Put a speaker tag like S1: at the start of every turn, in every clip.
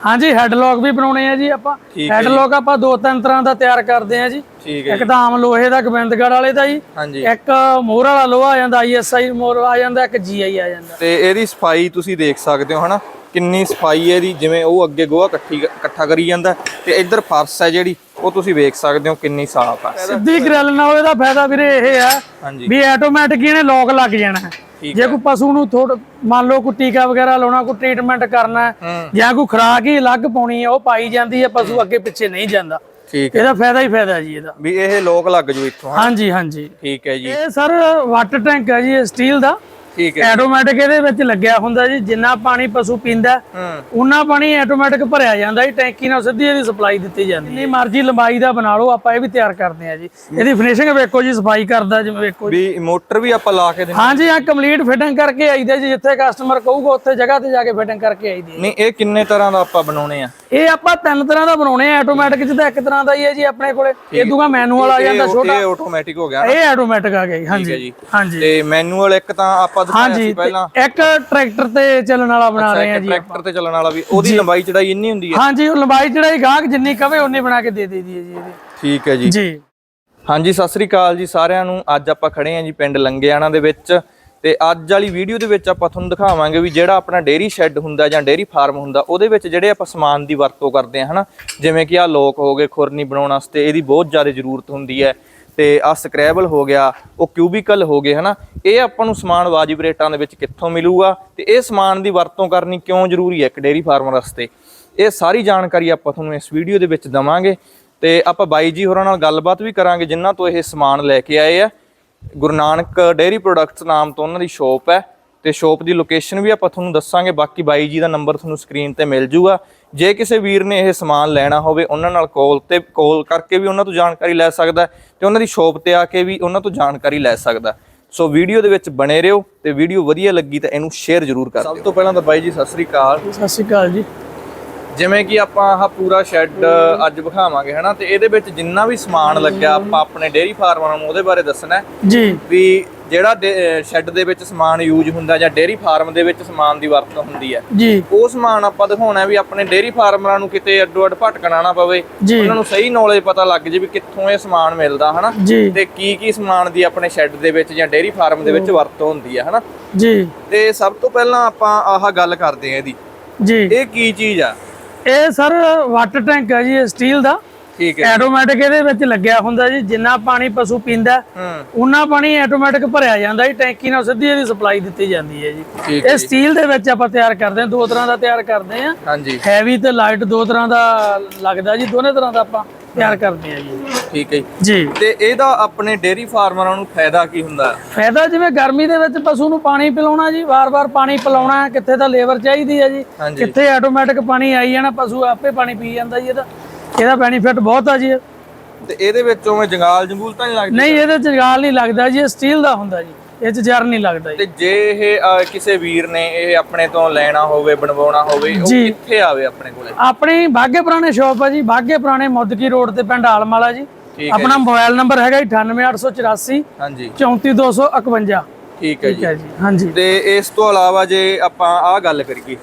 S1: ਹਾਂਜੀ ਹੈਡਲੌਕ ਵੀ ਬਣਾਉਣੇ ਆ ਜੀ ਆਪਾਂ।
S2: ਠੀਕ ਹੈ
S1: ਹੈਡਲੌਕ ਆਪਾਂ ਦੋ ਤਿੰਨ ਤਰ੍ਹਾਂ ਦਾ ਤਿਆਰ ਕਰਦੇ ਆ ਜੀ। ਇੱਕ ਤਾਂ ਆਮ ਲੋਹੇ ਦਾ ਗੋਬਿੰਦਗੜ੍ਹ ਵਾਲੇ ਦਾ ਜੀ। ਇੱਕ ਮੋਹਰ ਵਾਲਾ ਲੋਹਾ ਆ ਜਾਂਦਾ ਆਈਐਸਆਈ ਮੋਹਰ ਆ ਜਾਂਦਾ ਇੱਕ ਜੀਆਈ ਆ ਜਾਂਦਾ।
S2: ਤੇ ਇਹਦੀ ਸਫ਼ਾਈ ਤੁਸੀਂ ਦੇਖ ਸਕਦੇ ਹੋ ਹਨਾ ਕਿੰਨੀ ਸਫ਼ਾਈ ਹੈ ਇਹਦੀ ਜਿਵੇਂ ਉਹ ਅੱਗੇ ਗੋਹਾ ਇਕੱਠੀ ਇਕੱਠਾ ਕਰੀ ਜਾਂਦਾ ਤੇ ਇੱਧਰ ਫਰਸ਼ ਹੈ ਜਿਹੜੀ ਉਹ ਤੁਸੀਂ ਵੇਖ ਸਕਦੇ ਹੋ ਕਿੰਨੀ ਸਾਫ਼ ਹੈ।
S1: ਸਿੱਧੀ ਗ੍ਰਿਲ ਨਾਲ ਇਹਦਾ ਫਾਇਦਾ ਵੀਰੇ ਇਹ ਆ ਵੀ ਆਟੋਮੈਟਿਕ ਇਹਨੇ ਲੋਕ ਲੱਗ ਜਾਣਾ ਹੈ। ਜੇ ਕੋਈ ਪਸ਼ੂ ਨੂੰ ਥੋੜਾ ਮੰਨ ਲਓ ਕੋਈ ਟੀਕਾ ਵਗੈਰਾ ਲਾਉਣਾ ਕੋਈ ਟ੍ਰੀਟਮੈਂਟ ਕਰਨਾ ਜਾਂ ਕੋਈ ਖੁਰਾਕ ਹੀ ਅਲੱਗ ਪਾਉਣੀ ਹੈ ਉਹ ਪਾਈ ਜਾਂਦੀ ਹੈ ਪਸ਼ੂ ਅੱਗੇ ਪਿੱਛੇ ਨਹੀਂ ਜਾਂਦਾ।
S2: ਠੀਕ ਹੈ।
S1: ਇਹਦਾ ਫਾਇਦਾ ਹੀ ਫਾਇਦਾ ਜੀ ਇਹਦਾ।
S2: ਵੀ ਇਹ ਲੋਕ ਲੱਗ ਜੂ ਇੱਥੋਂ?
S1: ਹਾਂਜੀ ਹਾਂਜੀ।
S2: ਠੀਕ ਹੈ ਜੀ।
S1: ਇਹ ਸਰ ਵਾਟਰ ਟੈਂਕ ਹੈ ਜੀ ਸਟੀਲ ਦਾ।
S2: ਠੀਕ ਹੈ।
S1: ਆਟੋਮੈਟਿਕ ਇਹਦੇ ਵਿੱਚ ਲੱਗਿਆ ਹੁੰਦਾ ਜੀ ਜਿੰਨਾ ਪਾਣੀ ਪਸ਼ੂ ਪੀਂਦਾ
S2: ਹੂੰ।
S1: ਉਨਾ ਪਾਣੀ ਆਟੋਮੈਟਿਕ ਭਰਿਆ ਜਾਂਦਾ ਜੀ ਟੈਂਕੀ ਨਾਲ ਸਿੱਧੀ ਇਹਦੀ ਸਪਲਾਈ ਦਿੱਤੀ ਜਾਂਦੀ ਹੈ। ਜਿੰਨੀ ਮਰਜ਼ੀ ਲੰਬਾਈ ਦਾ ਬਣਾ ਲਓ ਆਪਾਂ ਇਹ ਵੀ ਤਿਆਰ ਕਰਦੇ ਆ ਜੀ। ਇਹਦੀ ਫਿਨਿਸ਼ਿੰਗ ਵੇਖੋ ਜੀ ਸਫ਼ਾਈ ਕਰਦਾ ਜਿਵੇਂ ਵੇਖੋ ਜੀ।
S2: ਵੀ ਮੋਟਰ ਵੀ ਆਪਾਂ ਲਾ ਕੇ ਦਿੰਦੇ
S1: ਹਾਂਜੀ ਆ ਕੰਪਲੀਟ ਫਿਟਿੰਗ ਕਰਕੇ ਆਈਦਾ ਜੀ ਜਿੱਥੇ ਕਸਟਮਰ ਕਹੂਗਾ ਉੱਥੇ ਜਗ੍ਹਾ ਤੇ ਜਾ ਕੇ ਫਿਟਿੰਗ ਕਰਕੇ ਆਈਦੀ ਹੈ
S2: ਨਹੀਂ ਇਹ ਕਿੰਨੇ ਤਰ੍ਹਾਂ ਦਾ ਆਪਾਂ ਬਣਾਉਣੇ ਆ?
S1: ਇਹ ਆਪਾਂ ਤਿੰਨ ਤਰ੍ਹਾਂ ਦਾ ਬਣਾਉਣੇ ਆ ਆਟੋਮੈਟਿਕ ਚ ਤਾਂ ਇੱਕ ਤਰ੍ਹਾਂ ਦਾ ਹੀ ਹੈ ਜੀ ਆਪਣੇ ਕੋਲੇ। ਇਹ ਦੂਗਾ ਮੈਨੂਅਲ ਆ ਜਾਂਦਾ ਛੋਟਾ।
S2: ਇਹ ਆਟੋਮੈਟਿਕ ਹੋ ਗਿਆ
S1: ਇਹ ਆਟੋਮੈਟਿਕ ਆ ਗਿਆ ਜੀ
S2: ਹੈ
S1: ਹਾਂਜੀ
S2: ਜੀ।
S1: ਹਾਂਜੀ।
S2: ਤੇ ਮੈਨੂਅਲ ਇੱਕ ਤਾਂ ਆਪਾਂ ਦਿਖਾਇਆ
S1: ਹਾਂਜੀ
S2: ਸੀ ਪਹਿਲਾਂ।
S1: ਇੱਕ ਟਰੈਕਟਰ ਤੇ ਚੱਲਣ ਵਾਲਾ ਬਣਾ ਰਹੇ ਆ ਜੀ
S2: ਟਰੈਕਟਰ ਤੇ ਚੱਲਣ ਵਾਲਾ ਵੀ। ਉਹਦੀ ਲੰਬਾਈ ਚੜਾਈ ਇੰਨੀ ਹੁੰਦੀ ਹੈ?
S1: ਹਾਂਜੀ ਉਹ ਲੰਬਾਈ ਚੜਾਈ ਗਾਹਕ ਜਿੰਨੀ ਕਵੇ ਉਨੀ ਬਣਾ ਕੇ ਦੇ ਦੇਈਦੀ ਹੈ ਜੀ ਇਹਦੀ।
S2: ਠੀਕ ਹੈ ਜੀ।
S1: ਜੀ।
S2: ਹਾਂਜੀ ਸਤਿ ਸ੍ਰੀ ਅਕਾਲ ਜੀ ਸਾਰਿਆਂ ਨੂੰ। ਅੱਜ ਆਪਾਂ ਖੜੇ ਆਂ ਜੀ ਪਿੰਡ ਲੰਗਿਆਣਾ ਦੇ ਵਿੱਚ। ਤੇ ਅੱਜ ਵਾਲੀ ਵੀਡੀਓ ਦੇ ਵਿੱਚ ਆਪਾਂ ਤੁਹਾਨੂੰ ਦਿਖਾਵਾਂਗੇ ਵੀ ਜਿਹੜਾ ਆਪਣਾ ਡੇਰੀ ਸ਼ੈੱਡ ਹੁੰਦਾ ਜਾਂ ਡੇਰੀ ਫਾਰਮ ਹੁੰਦਾ ਉਹਦੇ ਵਿੱਚ ਜਿਹੜੇ ਆਪਾਂ ਸਮਾਨ ਦੀ ਵਰਤੋਂ ਕਰਦੇ ਹਾਂ ਹਨਾ? ਜਿਵੇਂ ਕਿ ਆ ਲੋਕ ਹੋ ਗਏ ਖੁਰਨੀ ਬਣਾਉਣ ਵਾਸਤੇ ਇਹਦੀ ਬਹੁਤ ਜ਼ਿਆਦਾ ਜ਼ਰੂਰਤ ਹੁੰਦੀ ਹੈ। ਤੇ ਆ ਸਕ੍ਰੈਬਲ ਹੋ ਗਿਆ, ਉਹ ਕਿਊਬਿਕਲ ਹੋ ਗਏ, ਹਨਾ? ਇਹ ਆਪਾਂ ਨੂੰ ਸਮਾਨ ਵਾਜਿਬ ਰੇਟਾਂ ਦੇ ਵਿੱਚ ਕਿੱਥੋਂ ਮਿਲੂਗਾ? ਤੇ ਇਹ ਸਮਾਨ ਦੀ ਵਰਤੋਂ ਕਰਨੀ ਕਿਉਂ ਜ਼ਰੂਰੀ ਹੈ ਇੱਕ ਡੇਰੀ ਫਾਰਮਰ ਵਾਸਤੇ? ਇਹ ਸਾਰੀ ਜਾਣਕਾਰੀ ਆਪਾਂ ਤੁਹਾਨੂੰ ਇਸ ਵੀਡੀਓ ਦੇ ਵਿੱਚ ਦਵਾਂਗੇ ਤੇ ਆਪਾਂ ਬਾਈ ਜੀ ਹੋਰਾਂ ਨਾਲ ਗੱਲਬਾਤ ਵੀ ਕਰਾਂਗੇ, ਜਿਨ੍ਹਾਂ ਤੋਂ ਇਹ ਸਮਾਨ ਲੈ ਕੇ ਆਏ ਆ। ਗੁਰੂ ਨਾਨਕ ਡੇਅਰੀ ਪ੍ਰੋਡਕਟਸ ਨਾਮ ਤੋਂ ਉਹਨਾਂ ਦੀ ਸ਼ਾਪ ਹੈ ਤੇ ਸ਼ਾਪ ਦੀ ਲੋਕੇਸ਼ਨ ਵੀ ਆਪਾਂ ਤੁਹਾਨੂੰ ਦੱਸਾਂਗੇ, ਬਾਕੀ ਬਾਈ ਜੀ ਦਾ ਨੰਬਰ ਤੁਹਾਨੂੰ ਸਕਰੀਨ ਤੇ ਮਿਲ ਜੂਗਾ। ਜੇ ਕਿਸੇ ਵੀਰ ਨੇ ਇਹ ਸਮਾਨ ਲੈਣਾ ਹੋਵੇ ਉਹਨਾਂ ਨਾਲ ਕਾਲ ਤੇ ਕਾਲ ਕਰਕੇ ਵੀ ਉਹਨਾਂ ਤੋਂ ਜਾਣਕਾਰੀ ਲੈ ਸਕਦਾ ਤੇ ਉਹਨਾਂ ਦੀ ਸ਼ਾਪ ਤੇ ਆ ਕੇ ਵੀ ਉਹਨਾਂ ਤੋਂ ਜਾਣਕਾਰੀ ਲੈ ਸਕਦਾ ਸੋ ਵੀਡੀਓ ਦੇ ਵਿੱਚ ਬਣੇ ਰਹੋ ਤੇ ਵੀਡੀਓ ਵਧੀਆ ਲੱਗੀ ਤਾਂ ਇਹਨੂੰ ਸ਼ੇਅਰ ਜ਼ਰੂਰ ਕਰ ਦਿਓ। ਸਭ ਤੋਂ ਪਹਿਲਾਂ ਤਾਂ ਬਾਈ ਜੀ ਸਤਿ ਸ੍ਰੀ ਅਕਾਲ।
S1: ਸਤਿ ਸ਼੍ਰੀ ਅਕਾਲ ਜੀ।
S2: ਜਿਵੇਂ ਕਿ ਆਪਾਂ ਆਹ ਪੂਰਾ ਸ਼ੈੱਡ ਅੱਜ ਵਿਖਾਵਾਂਗੇ ਹਨਾ? ਤੇ ਇਹਦੇ ਵਿੱਚ ਜਿੰਨਾ ਵੀ ਸਮਾਨ ਲੱਗਿਆ ਆਪਾਂ ਆਪਣੇ ਡੇਅਰੀ ਫਾਰਮਾਂ ਨੂੰ ਉਹਦੇ ਬਾਰੇ ਦੱਸਣਾ
S1: ਜੀ।
S2: ਵੀ ਜਿਹੜਾ ਸ਼ੈੱਡ ਦੇ ਵਿੱਚ ਸਮਾਨ ਯੂਜ਼ ਹੁੰਦਾ ਜਾਂ ਡੇਅਰੀ ਫਾਰਮ ਦੇ ਵਿੱਚ ਸਮਾਨ ਦੀ ਵਰਤੋਂ ਹੁੰਦੀ ਹੈ।
S1: ਜੀ।
S2: ਉਹ ਸਮਾਨ ਆਪਾਂ ਦਿਖਾਉਣਾ ਵੀ ਆਪਣੇ ਡੇਅਰੀ ਫਾਰਮਰਾਂ ਨੂੰ ਕਿਤੇ ਅੱਡੋ ਅੱਡ ਭਟਕਣਾ ਨਾ ਪਵੇ। ਉਹਨਾਂ ਨੂੰ ਸਹੀ ਨੌਲੇਜ ਪਤਾ ਲੱਗ ਜੇ ਵੀ ਕਿੱਥੋਂ ਇਹ ਸਮਾਨ ਮਿਲਦਾ ਹਨਾ? ਤੇ ਕੀ ਕੀ ਸਮਾਨ ਦੀ ਆਪਣੇ ਸ਼ੈੱਡ ਦੇ ਵਿੱਚ ਜਾਂ ਡੇਅਰੀ ਫਾਰਮ ਦੇ ਵਿੱਚ ਵਰਤੋਂ ਹੁੰਦੀ ਹੈ ਹਨਾ?
S1: ਜੀ।
S2: ਤੇ ਸਭ ਤੋਂ ਪਹਿਲਾਂ ਆਪਾਂ ਆਹ ਗੱਲ ਕਰਦੇ ਹਾਂ ਇਹਦੀ।
S1: ਜੀ।
S2: ਇਹ ਕੀ ਚੀਜ਼ ਆ?
S1: ਇਹ ਸਰ ਵਾਟਰ ਟੈਂਕ ਹੈ ਜੀ ਇਹ ਸਟੀਲ ਦਾ।
S2: ਠੀਕ ਹੈ
S1: ਆਟੋਮੈਟਿਕ ਇਹਦੇ ਵਿੱਚ ਲੱਗਿਆ ਹੁੰਦਾ ਜੀ ਜਿੰਨਾ ਪਾਣੀ ਪਸ਼ੂ ਪੀਂਦਾ
S2: ਹੂੰ।
S1: ਉਨਾ ਪਾਣੀ ਆਟੋਮੈਟਿਕ ਭਰਿਆ ਜਾਂਦਾ ਜੀ ਟੈਂਕੀ ਨਾਲ ਸਿੱਧੀ ਇਹਦੀ ਸਪਲਾਈ ਦਿੱਤੀ ਜਾਂਦੀ ਹੈ ਜੀ। ਇਹ ਸਟੀਲ ਦੇ ਵਿੱਚ ਆਪਾਂ ਤਿਆਰ ਕਰਦੇ ਹਾਂ ਦੋ ਤਰ੍ਹਾਂ ਦਾ ਤਿਆਰ ਕਰਦੇ ਹਾਂ।
S2: ਹਾਂਜੀ।
S1: ਹੈਵੀ ਤੇ ਲਾਈਟ ਦੋ ਤਰ੍ਹਾਂ ਦਾ ਲੱਗਦਾ ਜੀ ਦੋਨੇ ਤਰ੍ਹਾਂ ਦਾ ਆਪਾਂ ਤਿਆਰ ਕਰਦੇ ਹਾਂ ਜੀ।
S2: ਠੀਕ ਹੈ ਜੀ। ਤੇ ਇਹਦਾ ਆਪਣੇ ਡੇਅਰੀ ਫਾਰਮਰਾਂ ਨੂੰ ਫਾਇਦਾ ਕੀ ਹੁੰਦਾ?
S1: ਫਾਇਦਾ ਜਿਵੇਂ ਗਰਮੀ ਦੇ ਵਿੱਚ ਪਸ਼ੂ ਨੂੰ ਪਾਣੀ ਪਿਲਾਉਣਾ ਜੀ ਵਾਰ-ਵਾਰ ਪਾਣੀ ਪਿਲਾਉਣਾ ਕਿੱਥੇ ਤਾਂ ਲੇਬਰ ਚਾਹੀਦੀ ਹੈ ਜੀ। ਕਿੱਥੇ ਆਟੋਮੈਟਿਕ ਪਾਣੀ ਆਈ ਜਾਣਾ ਪਸ਼ੂ ਆਪੇ ਪਾਣੀ ਪੀ ਜਾਂਦਾ ਜੀ ਇਹਦਾ। ਇਹਦਾ ਬੈਨੀਫਿਟ ਬਹੁਤ ਆ ਜੀ।
S2: ਤੇ ਇਹਦੇ ਵਿੱਚ ਉਵੇਂ ਜੰਗਾਲ ਜੰਗੂਲ ਤਾਂ ਨਹੀਂ ਲੱਗਦੀ?
S1: ਨਹੀਂ ਇਹਦੇ ਚ ਗਾਲ ਨਹੀਂ ਲੱਗਦਾ ਜੀ ਇਹ ਸਟੀਲ ਦਾ ਹੁੰਦਾ ਜੀ। ਇਹ ਚ ਜਰ ਨਹੀਂ ਲੱਗਦਾ ਜੀ।
S2: ਤੇ ਜੇ ਇਹ ਅਹ, ਕਿਸੇ ਵੀਰ ਨੇ ਇਹ ਆਪਣੇ ਤੋਂ ਲੈਣਾ ਹੋਵੇ ਬਣਵਾਉਣਾ ਹੋਵੇ ਉਹ
S1: ਜੀ।
S2: ਕਿੱਥੇ ਆਵੇ ਆਪਣੇ ਕੋਲੇ?
S1: ਆਪਣੀ ਬਾਗੇ ਪੁਰਾਣੇ ਸ਼ਾਪ ਆ ਜੀ ਬਾਗੇ ਪੁਰਾਣੇ ਮੁੱਦਕੀ ਰੋਡ ਤੇ ਪਿੰਡ ਆਲਮਾਲਾ ਜੀ।
S2: ਠੀਕ ਹੈ
S1: ਆਪਣਾ ਮੋਬਾਈਲ ਨੰਬਰ ਹੈਗਾ 98884
S2: ਹਾਂਜੀ।
S1: 34251
S2: ਠੀਕ ਹੈ
S1: ਠੀਕ
S2: ਜੀ।
S1: ਹੈ ਜੀ ਹਾਂਜੀ।
S2: ਤੇ ਇਸ ਤੋਂ ਇਲਾਵਾ ਜੇ ਆਪਾਂ ਆਹ ਗੱਲ ਕਰੀਏ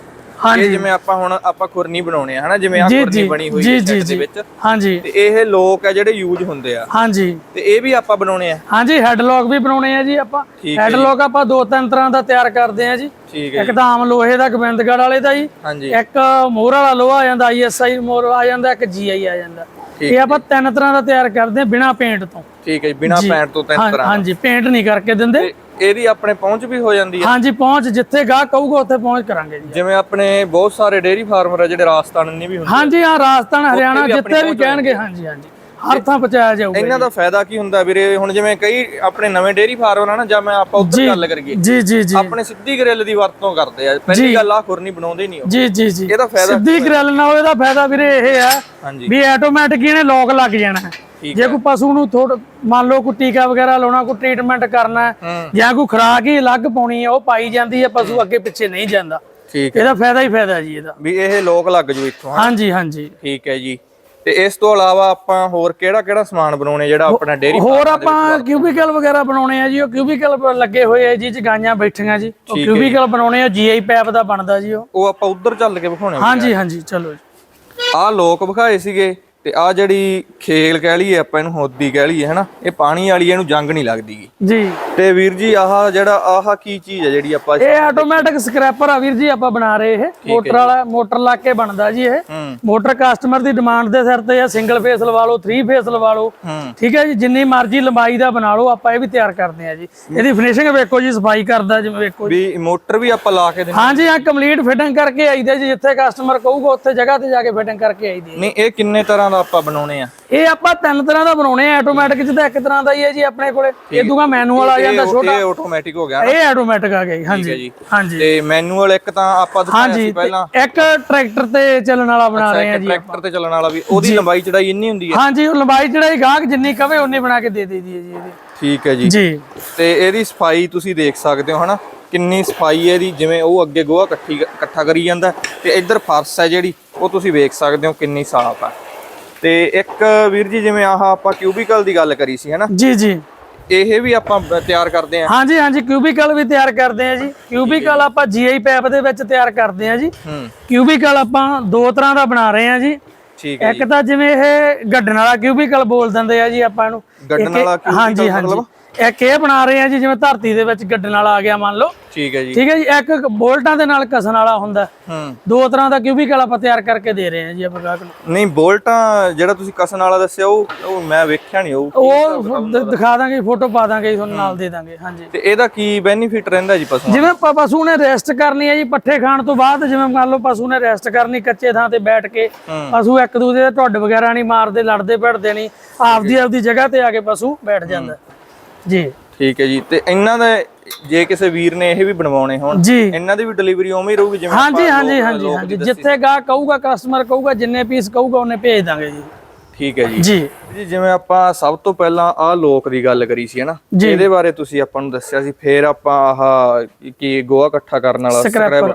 S2: ਇਹ ਜਿਵੇਂ ਆਪਾਂ ਹੁਣ ਆਪਾਂ ਖੁਰਨੀ ਬਣਾਉਣੇ ਆ ਹਨਾ? ਜਿਵੇਂ
S1: ਜੀ
S2: ਖੁਰਨੀ ਬਣੀ ਹੋਈ ਹੈ ਸੈੱਟ ਦੇ ਵਿੱਚ।
S1: ਹਾਂਜੀ।
S2: ਤੇ ਇਹ ਲੋਕ ਆ ਜਿਹੜੇ ਯੂਜ਼ ਹੁੰਦੇ ਆ।
S1: ਹਾਂਜੀ।
S2: ਤੇ ਇਹ ਵੀ ਆਪਾਂ ਬਣਾਉਣੇ ਆ।
S1: ਹਾਂਜੀ ਹੈਡਲੌਕ ਵੀ ਬਣਾਉਣੇ ਆ ਜੀ ਆਪਾਂ।
S2: ਠੀਕ ਹੈ
S1: ਹੈਡਲੌਕ ਆਪਾਂ ਦੋ ਤਿੰਨ ਤਰ੍ਹਾਂ ਦਾ ਤਿਆਰ ਕਰਦੇ ਆ ਜੀ। ਇੱਕ ਤਾਂ ਆਮ ਲੋਹੇ ਦਾ ਗੋਬਿੰਦਗੜ੍ਹ ਵਾਲੇ ਦਾ ਜੀ। ਇੱਕ ਮੋਹਰ ਵਾਲਾ ਲੋਹਾ ਆ ਜਾਂਦਾ ਆਈਐਸਆਈ ਮੋਹਰ ਆ ਜਾਂਦਾ ਇੱਕ ਜੀਆਈ ਆ ਜਾਂਦਾ। ਇਹ ਆਪਾਂ ਤਿੰਨ ਤਰ੍ਹਾਂ ਦਾ ਤਿਆਰ ਕਰਦੇ ਆ ਬਿਨਾ ਪੇਂਟ ਤੋਂ।
S2: ਠੀਕ ਹੈ ਜੀ ਬਿਨਾ ਪੈਂਟ ਤੋਂ ਤਿੰਨ ਤਰ੍ਹਾਂ
S1: ਹਾਂਜੀ ਪੇਂਟ ਨਹੀਂ ਕਰਕੇ ਦਿੰਦੇ।
S2: ਇਹਦੀ ਆਪਣੇ ਪਹੁੰਚ ਵੀ ਹੋ ਜਾਂਦੀ ਹੈ।
S1: ਹਾਂਜੀ ਪਹੁੰਚ ਜਿੱਥੇ ਗਾਹ ਕਹੂਗਾ ਉੱਥੇ ਪਹੁੰਚ ਕਰਾਂਗੇ ਜੀ।
S2: ਜਿਵੇਂ ਆਪਣੇ ਬਹੁਤ ਸਾਰੇ ਡੇਅਰੀ ਫਾਰਮਰ ਆ ਜਿਹੜੇ ਰਾਜਸਥਾਨ ਨਹੀਂ ਵੀ ਹੁੰਦੇ।
S1: ਹਾਂਜੀ ਹਾਂ ਰਾਜਸਥਾਨ ਹਰਿਆਣਾ ਜਿੱਥੇ ਵੀ ਕਹਿਣਗੇ ਹਾਂਜੀ ਹਾਂਜੀ। ਹਰ ਥਾਂ ਪਹੁੰਚਾਇਆ ਜਾਊਗਾ
S2: ਇਹਨਾਂ ਦਾ ਫਾਇਦਾ ਕੀ ਹੁੰਦਾ ਵੀਰੇ? ਹੁਣ ਜਿਵੇਂ ਕਈ ਆਪਣੇ ਨਵੇਂ ਡੇਅਰੀ ਫਾਰਮਰ ਆ ਨਾ ਜਾਂ ਮੈਂ ਆਪਾਂ ਉੱਧਰ ਗੱਲ ਕਰੀਏ।
S1: ਜੀ ਜੀ ਜੀ।
S2: ਆਪਣੇ ਸਿੱਧੀ ਗ੍ਰਿਲ ਦੀ ਵਰਤੋਂ ਕਰਦੇ ਆ। ਪਹਿਲੀ ਗੱਲ ਆ ਖੁਰਨੀ ਬਣਾਉਂਦੇ ਨਹੀਂ ਉਹ।
S1: ਜੀ ਜੀ ਜੀ।
S2: ਇਹਦਾ ਫਾਇਦਾ
S1: ਸਿੱਧੀ ਗ੍ਰਿਲ ਨਾਲ ਇਹਦਾ ਫਾਇਦਾ ਵੀਰੇ ਇਹ ਆ ਵੀ ਆਟੋਮੈਟਿਕ ਇਹਨੇ ਲੋਕ ਲੱਗ ਜਾਣਾ। ਜੇ ਕੋਈ ਪਸ਼ੂ ਨੂੰ ਥੋੜਾ ਮੰਨ ਲਓ ਕੋਈ ਟੀਕਾ ਵਗੈਰਾ ਲਾਉਣਾ ਕੋਈ ਟ੍ਰੀਟਮੈਂਟ ਕਰਨਾ ਜਾਂ ਕੋਈ ਖੁਰਾਕ ਹੀ ਅਲੱਗ ਪਾਉਣੀ ਹੈ ਉਹ ਪਾਈ ਜਾਂਦੀ ਹੈ ਪਸ਼ੂ ਅੱਗੇ ਪਿੱਛੇ ਨਹੀਂ ਜਾਂਦਾ।
S2: ਠੀਕ ਹੈ
S1: ਇਹਦਾ ਫਾਇਦਾ ਹੀ ਫਾਇਦਾ ਜੀ ਇਹਦਾ।
S2: ਵੀ ਇਹ ਲੋਕ ਲੱਗ ਜੂ ਇੱਥੋਂ।
S1: ਹਾਂਜੀ ਹਾਂਜੀ।
S2: ਠੀਕ ਹੈ ਜੀ। ਤੇ ਇਸ ਤੋਂ ਇਲਾਵਾ ਆਪਾਂ ਹੋਰ ਕਿਹੜਾ ਕਿਹੜਾ ਸਮਾਨ ਬਣਾਉਣੇ ਜਿਹੜਾ ਆਪਣਾ ਡੇਅਰੀ
S1: ਹੋਰ ਆਪਾਂ ਕਿਊਬਿਕਲ ਵਗੈਰਾ ਬਣਾਉਣੇ ਆ ਜੀ ਉਹ ਕਿਊਬਿਕਲ ਲੱਗੇ ਹੋਏ ਆ ਜੀ ਚ ਗਾਈਆਂ ਬੈਠੀਆਂ ਜੀ। ਉਹ ਕਿਊਬਿਕਲ ਬਣਾਉਣੇ ਆ ਜੀਆਈ ਪੈਪ ਦਾ ਬਣਦਾ ਜੀ ਉਹ।
S2: ਉਹ ਆਪਾਂ ਉੱਧਰ ਚੱਲ ਕੇ ਵਿਖਾਉਣੇ
S1: ਹਾਂਜੀ ਹਾਂਜੀ ਚਲੋ ਜੀ।
S2: ਆਹ ਲੋਕ ਵਿਖਾਏ ਸੀਗੇ। ਤੇ ਆ ਜਿਹੜੀ ਖੇਲ ਕਹਿ ਲਈਏ ਆਪਾਂ ਇਹਨੂੰ ਹੋਦੀ ਕਹਿ ਲਈਏ ਹਨਾ ਇਹ ਪਾਣੀ ਵਾਲੀ ਇਹਨੂੰ ਜੰਗ ਨਹੀਂ ਲੱਗਦੀਗੀ।
S1: ਜੀ।
S2: ਤੇ ਵੀਰ ਜੀ ਆਹ ਜਿਹੜਾ ਆਹ ਕੀ ਚੀਜ਼ ਹੈ ਜਿਹੜੀ ਆਪਾਂ
S1: ਇਹ ਆਟੋਮੈਟਿਕ ਸਕ੍ਰੈਪਰ ਆ ਵੀਰ ਜੀ ਆਪਾਂ ਬਣਾ ਰਹੇ ਇਹ। ਮੋਟਰ ਵਾਲਾ ਮੋਟਰ ਲਾ ਕੇ ਬਣਦਾ ਜੀ ਇਹ।
S2: ਹੂੰ।
S1: ਮੋਟਰ ਕਸਟਮਰ ਦੀ ਡਿਮਾਂਡ ਦੇ ਸਿਰ ਤੇ ਆ ਸਿੰਗਲ ਫੇਸ ਲਵਾ ਲਓ 3 ਫੇਸ ਲਵਾ ਲਓ।
S2: ਹੂੰ।
S1: ਠੀਕ ਹੈ ਜੀ ਜਿੰਨੀ ਮਰਜ਼ੀ ਲੰਬਾਈ ਦਾ ਬਣਾ ਲਓ ਆਪਾਂ ਇਹ ਵੀ ਤਿਆਰ ਕਰਦੇ ਆ ਜੀ। ਇਹਦੀ ਫਿਨਿਸ਼ਿੰਗ ਵੇਖੋ ਜੀ ਸਫ਼ਾਈ ਕਰਦਾ ਜਿਵੇਂ ਵੇਖੋ ਜੀ।
S2: ਵੀ ਮੋਟਰ ਵੀ ਆਪਾਂ ਲਾ ਕੇ ਦਿੰਦੇ
S1: ਹਾਂਜੀ ਹਾਂ ਕੰਪਲੀਟ ਫਿਟਿੰਗ ਕਰਕੇ ਆਈਦਾ ਜੀ ਜਿੱਥੇ ਕਸਟਮਰ ਕਹੂਗਾ ਉੱਥੇ ਜਗ੍ਹਾ ਤੇ ਜਾ ਕੇ ਫਿਟਿੰਗ ਕਰਕੇ ਆਈਦੀ ਹੈ
S2: ਨਹੀਂ ਇਹ ਕਿੰਨੇ ਤਰ੍ਹਾਂ ਦਾ ਆਪਾਂ ਬਣਾਉਣੇ ਆ।
S1: ਇਹ ਆਪਾਂ ਤਿੰਨ ਤਰ੍ਹਾਂ ਦਾ ਬਣਾਉਣੇ ਆ ਆਟੋਮੈਟਿਕ ਚ ਤਾਂ ਇੱਕ ਤਰ੍ਹਾਂ ਦਾ ਹੀ ਹੈ ਜੀ ਆਪਣੇ ਕੋਲੇ। ਇਹ ਦੂਗਾ ਮੈਨੂਅਲ ਆ ਜਾਂਦਾ ਛੋਟਾ।
S2: ਇਹ ਆਟੋਮੈਟਿਕ ਹੋ ਗਿਆ
S1: ਇਹ ਆਟੋਮੈਟਿਕ ਆ ਗਿਆ ਹਾਂਜੀ ਹਾਂਜੀ।
S2: ਤੇ ਮੈਨੂਅਲ ਇੱਕ ਤਾਂ ਆਪਾਂ ਦਿਖਾਇਆ ਸੀ ਪਹਿਲਾਂ।
S1: ਇੱਕ ਟਰੈਕਟਰ ਤੇ ਚੱਲਣ ਵਾਲਾ ਬਣਾ ਰਹੇ ਆ ਜੀ
S2: ਟਰੈਕਟਰ ਤੇ ਚੱਲਣ ਵਾਲਾ ਵੀ। ਉਹਦੀ ਲੰਬਾਈ ਚੜਾਈ ਇੰਨੀ ਹੁੰਦੀ ਹੈ।
S1: ਹਾਂਜੀ ਉਹ ਲੰਬਾਈ ਜਿਹੜੀ ਗਾਹਕ ਜਿੰਨੀ ਕਵੇ ਉਨੀ ਬਣਾ ਕੇ ਦੇ ਦੇਈਦੀ ਹੈ ਜੀ ਇਹਦੀ।
S2: ਠੀਕ ਹੈ ਜੀ।
S1: ਜੀ।
S2: ਤੇ ਇਹਦੀ ਸਫ਼ਾਈ ਤੁਸੀਂ ਦੇਖ ਸਕਦੇ ਹੋ ਹਨਾ। ਕਿੰਨੀ ਸਫ਼ਾਈ ਹੈ ਇਹਦੀ ਜਿਵੇਂ ਉਹ ਅੱਗੇ ਗੋਹਾ ਇਕੱਠੀ ਇਕੱਠਾ ਕਰੀ ਜਾਂਦਾ। ਤੇ ਇੱਧਰ ਫਰਸ਼ ਹੈ ਜਿਹੜੀ ਉਹ ਤੁਸੀਂ ਵੇਖ ਸਕਦੇ ਹੋ ਕਿੰਨੀ ਸਾਫ਼ ਆ। ਤੇ ਇੱਕ ਵੀਰ ਜੀ ਜਿਵੇਂ ਆਹ ਆਪਾਂ ਕਿਊਬਿਕਲ ਦੀ ਗੱਲ ਕਰੀ ਸੀ ਹਨਾ?
S1: ਜੀ ਜੀ।
S2: ਇਹ ਵੀ ਆਪਾਂ ਤਿਆਰ ਕਰਦੇ ਆ
S1: ਹਾਂਜੀ ਹਾਂਜੀ ਕਿਊਬਿਕਲ ਵੀ ਤਿਆਰ ਕਰਦੇ ਆ ਜੀ। ਕਿਊਬਿਕਲ ਆਪਾਂ ਜੀਆਈ ਪੈਪ ਦੇ ਵਿੱਚ ਤਿਆਰ ਕਰਦੇ ਆ ਜੀ। ਕਿਊਬਿਕਲ ਆਪਾਂ ਦੋ ਤਰ੍ਹਾਂ ਦਾ ਬਣਾ ਰਹੇ ਆ ਜੀ।
S2: ਠੀਕ ਹੈ
S1: ਇੱਕ ਤਾਂ ਜਿਵੇਂ ਇਹ ਗੱਡਣ ਵਾਲਾ ਕਿਊਬਿਕਲ ਬੋਲ ਦਿੰਦੇ ਆ ਜੀ ਆਪਾਂ ਇਹਨੂੰ
S2: ਗੱਡਣ ਵਾਲਾ
S1: ਹਾਂਜੀ।
S2: ਮਤਲਬ?
S1: ਇੱਕ ਇਹ ਬਣਾ ਰਹੇ ਆ ਜੀ ਜਿਵੇਂ ਧਰਤੀ ਦੇ ਵਿੱਚ ਗੱਡਣ ਵਾਲਾ ਆ ਗਿਆ ਮੰਨ ਲਓ।
S2: ਠੀਕ ਹੈ ਜੀ।
S1: ਠੀਕ ਹੈ ਜੀ ਇੱਕ ਬੋਲਟਾਂ ਦੇ ਨਾਲ ਕਸਣ ਵਾਲਾ ਹੁੰਦਾ।
S2: ਹੂੰ।
S1: ਦੋ ਤਰ੍ਹਾਂ ਦਾ ਕਿਊਬਿਕਲ ਆਪਾਂ ਤਿਆਰ ਕਰਕੇ ਦੇ ਰਹੇ ਆ ਜੀ ਆਪਾਂ ਗਾਹਕ ਨੂੰ।
S2: ਨਹੀਂ ਬੋਲਟਾਂ ਜਿਹੜਾ ਤੁਸੀਂ ਕਸਣ ਵਾਲਾ ਦੱਸਿਆ ਉਹ ਉਹ ਮੈਂ ਵੇਖਿਆ ਨਹੀਂ ਉਹ
S1: ਉਹ ਦਿਖਾ ਦਾਂਗੇ ਫੋਟੋ ਪਾ ਦਾਂਗੇ ਤੁਹਾਨੂੰ ਨਾਲ ਦੇ ਦਾਂਗੇ ਹਾਂਜੀ।
S2: ਤੇ ਇਹਦਾ ਕੀ ਬੈਨੀਫਿਟ ਰਹਿੰਦਾ ਜੀ ਪਸ਼ੂਆਂ
S1: ਜਿਵੇਂ ਪਸ਼ੂ ਨੇ ਰੈਸਟ ਕਰਨੀ ਹੈ ਜੀ ਪੱਠੇ ਖਾਣ ਤੋਂ ਬਾਅਦ ਜਿਵੇਂ ਮੰਨ ਲਓ ਪਸ਼ੂ ਨੇ ਰੈਸਟ ਕਰਨੀ ਕੱਚੇ ਥਾਂ ਤੇ ਬੈਠ ਕੇ ਪਸ਼ੂ ਇੱਕ ਦੂਜੇ ਦੇ ਢੁੱਡ ਵਗੈਰਾ ਨਹੀਂ ਮਾਰਦੇ ਲੜਦੇ ਭਿੜਦੇ ਨਹੀਂ ਆਪਦੀ ਆਪਦੀ ਜਗ੍ਹਾ ਤੇ ਆ ਕੇ ਪਸ਼ੂ ਬੈਠ ਜਾਂਦਾ। ਜੀ।
S2: ਠੀਕ ਹੈ ਜੀ ਤੇ ਇਹਨਾਂ ਦਾ ਜੇ ਕਿਸੇ ਵੀਰ ਨੇ ਇਹ ਵੀ ਬਣਵਾਉਣੇ ਹੋਣ ਇਹਨਾਂ ਦੀ ਵੀ ਡਿਲੀਵਰੀ ਉਵੇਂ ਹੀ ਰਹੂਗੀ ਜਿਵੇਂ
S1: ਹਾਂਜੀ ਹਾਂਜੀ ਹਾਂਜੀ ਜਿੱਥੇ ਗਾ ਕਹੂਗਾ ਕਸਟਮਰ ਕਹੂਗਾ ਜਿੰਨੇ ਪੀਸ ਕਹੂਗਾ ਉਹਨੇ ਭੇਜ ਦਾਂਗੇ ਜੀ।
S2: ਠੀਕ ਹੈ ਜੀ।
S1: ਜੀ।
S2: ਜਿਵੇਂ ਆਪਾਂ ਸਭ ਤੋਂ ਪਹਿਲਾਂ ਆਹ ਲੋਕ ਦੀ ਗੱਲ ਕਰੀ ਸੀ ਹਨਾ। ਇਹਦੇ ਬਾਰੇ ਤੁਸੀਂ ਆਪਾਂ ਨੂੰ ਦੱਸਿਆ ਸੀ ਫਿਰ ਆਪਾਂ ਆਹ ਕੀ ਗੋਹਾ ਇਕੱਠਾ ਕਰਨ ਵਾਲਾ
S1: Scraper।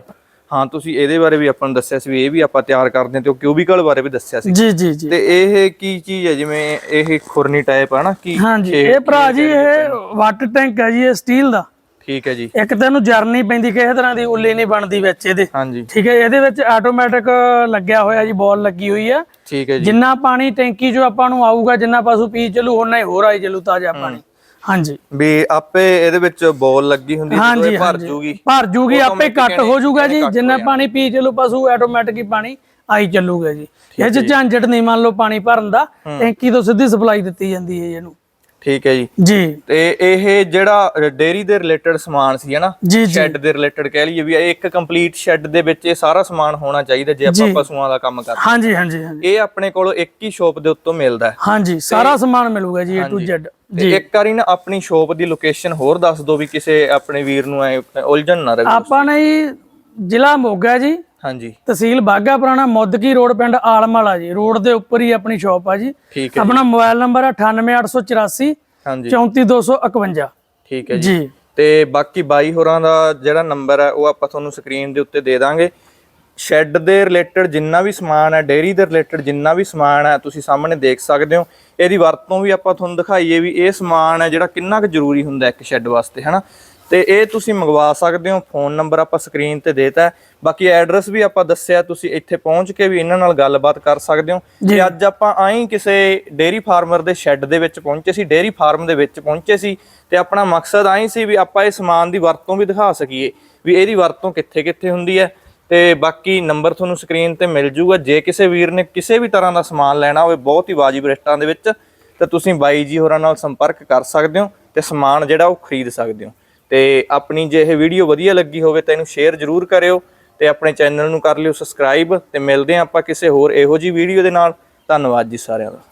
S2: ਹਾਂ ਤੁਸੀਂ ਇਹਦੇ ਬਾਰੇ ਵੀ ਆਪਾਂ ਨੂੰ ਦੱਸਿਆ ਸੀ ਵੀ ਇਹ ਵੀ ਆਪਾਂ ਤਿਆਰ ਕਰਦੇ ਹਾਂ ਤੇ ਉਹ ਕਿਊਬਿਕਲ ਬਾਰੇ ਵੀ ਦੱਸਿਆ ਸੀ।
S1: ਜੀ ਜੀ ਜੀ।
S2: ਤੇ ਇਹ ਕੀ ਚੀਜ਼ ਹੈ? ਜਿਵੇਂ ਇਹ ਖੁਰਨੀ ਟਾਈਪ ਹੈ ਨਾ ਕੀ
S1: ਹਾਂਜੀ ਇਹ ਭਰਾ ਜੀ ਇਹ ਵਾਟਰ ਟੈਂਕ ਹੈ ਜੀ ਇਹ ਸਟੀਲ ਦਾ।
S2: ਠੀਕ ਹੈ ਜੀ।
S1: ਇੱਕ ਤਾਂ ਇਹਨੂੰ ਜਰਨੀ ਪੈਂਦੀ ਕਿਸੇ ਤਰ੍ਹਾਂ ਦੀ ਉੱਲੀ ਨਹੀਂ ਬਣਦੀ ਵਿੱਚ ਇਹਦੇ।
S2: ਹਾਂਜੀ
S1: ਠੀਕ ਹੈ ਇਹਦੇ ਵਿੱਚ ਆਟੋਮੈਟਿਕ ਲੱਗਿਆ ਹੋਇਆ ਜੀ ਬੋਲ ਲੱਗੀ ਹੋਈ ਆ।
S2: ਠੀਕ ਹੈ ਜੀ।
S1: ਜਿੰਨਾ ਪਾਣੀ ਟੈਂਕੀ 'ਚੋਂ ਆਪਾਂ ਨੂੰ ਆਊਗਾ ਜਿੰਨਾ ਪਸ਼ੂ ਪੀ ਚੱਲੂ ਉਹਨਾਂ ਹੀ ਹੋਰ ਆਈ ਚੱਲੂ ਤਾਜ਼ਾ ਪਾਣੀ। ਹਾਂਜੀ।
S2: ਵੀ ਆਪੇ ਇਹਦੇ ਵਿੱਚ ਬੋਲ ਲੱਗੀ ਹੁੰਦੀ ਜਦੋਂ ਇਹ ਭਰ ਜੂਗੀ।
S1: ਭਰ ਜੂਗੀ ਆਪੇ ਕੱਟ ਹੋ ਜਾਊਗਾ ਜੀ। ਜਿੰਨਾ ਪਾਣੀ ਪੀ ਚੱਲੂ ਪਸ਼ੂ ਆਟੋਮੈਟਿਕ ਹੀ ਪਾਣੀ ਆਈ ਚੱਲੂਗਾ ਜੀ। ਇਹ ਚ ਝੰਜਟ ਨਹੀਂ ਮੰਨ ਲਓ ਪਾਣੀ ਭਰਨ ਦਾ। ਟੈਂਕੀ ਤੋਂ ਸਿੱਧੀ ਸਪਲਾਈ ਦਿੱਤੀ ਜਾਂਦੀ ਹੈ ਇਹਨੂੰ।
S2: ਠੀਕ ਹੈ ਜੀ।
S1: ਜੀ।
S2: ਤੇ ਇਹ ਜਿਹੜਾ ਡੇਰੀ ਦੇ ਰਿਲੇਟਡ ਸਮਾਨ ਸੀ ਹਨਾ
S1: ਜੀ ਜੀ।
S2: ਸ਼ੈੱਡ ਦੇ ਰਿਲੇਟਡ ਕਹਿ ਲਈਏ ਵੀ ਇੱਕ ਕੰਪਲੀਟ ਸ਼ੈੱਡ ਦੇ ਵਿੱਚ ਇਹ ਸਾਰਾ ਸਮਾਨ ਹੋਣਾ ਚਾਹੀਦਾ ਜੇ ਆਪਾਂ ਪਸ਼ੂਆਂ ਦਾ ਕੰਮ ਕਰਦੇ।
S1: ਹਾਂਜੀ ਹਾਂਜੀ ਹਾਂਜੀ।
S2: ਇਹ ਆਪਣੇ ਕੋਲ ਇੱਕ ਹੀ ਸ਼ੋਪ ਦੇ ਉੱਤੋਂ ਮਿਲਦਾ ਹੈ।
S1: ਹਾਂਜੀ ਸਾਰਾ ਸਮਾਨ ਮਿਲੂਗਾ ਜੀ A to Z
S2: ਤੇ ਇੱਕ ਵਾਰੀ ਨਾ ਆਪਣੀ ਸ਼ੋਪ ਦੀ ਲੋਕੇਸ਼ਨ ਹੋਰ ਦੱਸ ਦਿਓ ਵੀ ਕਿਸੇ ਆਪਣੇ ਵੀਰ ਨੂੰ ਐ ਉਲਝਣ ਨਾ ਰਹੇ
S1: ਆਪਾਂ ਨੇ ਜੀ ਜ਼ਿਲ੍ਹਾ ਮੋਗਾ ਜੀ
S2: ਹਾਂਜੀ।
S1: ਤਹਿਸੀਲ ਬਾਗਾ ਪੁਰਾਣਾ ਮੁੱਦਕੀ ਰੋਡ ਪਿੰਡ ਆਲਮਾਲਾ ਜੀ। ਰੋਡ ਦੇ ਉੱਪਰ ਹੀ ਆਪਣੀ ਸ਼ਾਪ ਆ ਜੀ। ਆਪਣਾ ਮੋਬਾਈਲ ਨੰਬਰ ਹੈ 98884
S2: ਹਾਂਜੀ।
S1: 34251
S2: ਠੀਕ ਹੈ ਜੀ।
S1: ਜੀ।
S2: ਤੇ ਬਾਕੀ ਬਾਈ ਹੋਰਾਂ ਦਾ ਜਿਹੜਾ ਨੰਬਰ ਹੈ ਉਹ ਆਪਾਂ ਤੁਹਾਨੂੰ ਸਕਰੀਨ ਦੇ ਉੱਤੇ ਦੇ ਦਾਂਗੇ। ਸ਼ੈੱਡ ਦੇ ਰਿਲੇਟਡ ਜਿੰਨਾ ਵੀ ਸਮਾਨ ਹੈ ਡੇਅਰੀ ਦੇ ਰਿਲੇਟਡ ਜਿੰਨਾ ਵੀ ਸਮਾਨ ਹੈ ਤੁਸੀਂ ਸਾਹਮਣੇ ਦੇਖ ਸਕਦੇ ਹੋ। ਇਹਦੀ ਵਰਤੋਂ ਵੀ ਆਪਾਂ ਤੁਹਾਨੂੰ ਦਿਖਾਈਏ ਵੀ ਇਹ ਸਮਾਨ ਹੈ ਜਿਹੜਾ ਕਿੰਨਾ ਕੁ ਜ਼ਰੂਰੀ ਹੁੰਦਾ ਇੱਕ ਸ਼ੈੱਡ ਵਾਸਤੇ ਹਨਾ? ਤੇ ਇਹ ਤੁਸੀਂ ਮੰਗਵਾ ਸਕਦੇ ਹੋ ਫੋਨ ਨੰਬਰ ਆਪਾਂ ਸਕਰੀਨ ਤੇ ਦੇਤਾ। ਬਾਕੀ ਐਡਰੈਸ ਵੀ ਆਪਾਂ ਦੱਸਿਆ ਤੁਸੀਂ ਇੱਥੇ ਪਹੁੰਚ ਕੇ ਵੀ ਇਹਨਾਂ ਨਾਲ ਗੱਲਬਾਤ ਕਰ ਸਕਦੇ ਹੋ। ਤੇ ਅੱਜ ਆਪਾਂ ਆਈ ਕਿਸੇ ਡੇਅਰੀ ਫਾਰਮਰ ਦੇ ਸ਼ੈੱਡ ਦੇ ਵਿੱਚ ਪਹੁੰਚੇ ਸੀ ਡੇਅਰੀ ਫਾਰਮ ਦੇ ਵਿੱਚ ਪਹੁੰਚੇ ਸੀ। ਤੇ ਆਪਣਾ ਮਕਸਦ ਆਈ ਸੀ ਵੀ ਆਪਾਂ ਇਹ ਸਮਾਨ ਦੀ ਵਰਤੋਂ ਵੀ ਦਿਖਾ ਸਕੀਏ ਵੀ ਇਹਦੀ ਵਰਤੋਂ ਕਿੱਥੇ ਕਿੱਥੇ ਹੁੰਦੀ ਹੈ। ਤੇ ਬਾਕੀ ਨੰਬਰ ਤੁਹਾਨੂੰ ਸਕਰੀਨ ਤੇ ਮਿਲ ਜੂਗਾ। ਜੇ ਕਿਸੇ ਵੀਰ ਨੇ ਕਿਸੇ ਵੀ ਤਰ੍ਹਾਂ ਦਾ ਸਮਾਨ ਲੈਣਾ ਹੋਵੇ ਬਹੁਤ ਹੀ ਵਾਜਿਬ ਰੇਟਾਂ ਦੇ ਵਿੱਚ ਤਾਂ ਤੁਸੀਂ ਬਾਈ ਜੀ ਹੋਰਾਂ ਨਾਲ ਸੰਪਰਕ ਕਰ ਸਕਦੇ ਹੋ ਤੇ ਸਮਾਨ ਜਿਹੜਾ ਉਹ ਖਰੀਦ ਸਕਦੇ ਹੋ। ਤੇ ਆਪਣੀ ਜੇ ਇਹ ਵੀਡੀਓ ਵਧੀਆ ਲੱਗੀ ਹੋਵੇ ਤਾਂ ਇਹਨੂੰ ਸ਼ੇਅਰ ਜ਼ਰੂਰ ਕਰਿਓ ਤੇ ਆਪਣੇ ਚੈਨਲ ਨੂੰ ਕਰ ਲਿਓ ਸਬਸਕ੍ਰਾਈਬ ਤੇ ਮਿਲਦੇ ਹਾਂ ਆਪਾਂ ਕਿਸੇ ਹੋਰ ਇਹੋ ਜੀ ਵੀਡੀਓ ਦੇ ਨਾਲ। ਧੰਨਵਾਦ ਜੀ ਸਾਰਿਆਂ ਦਾ।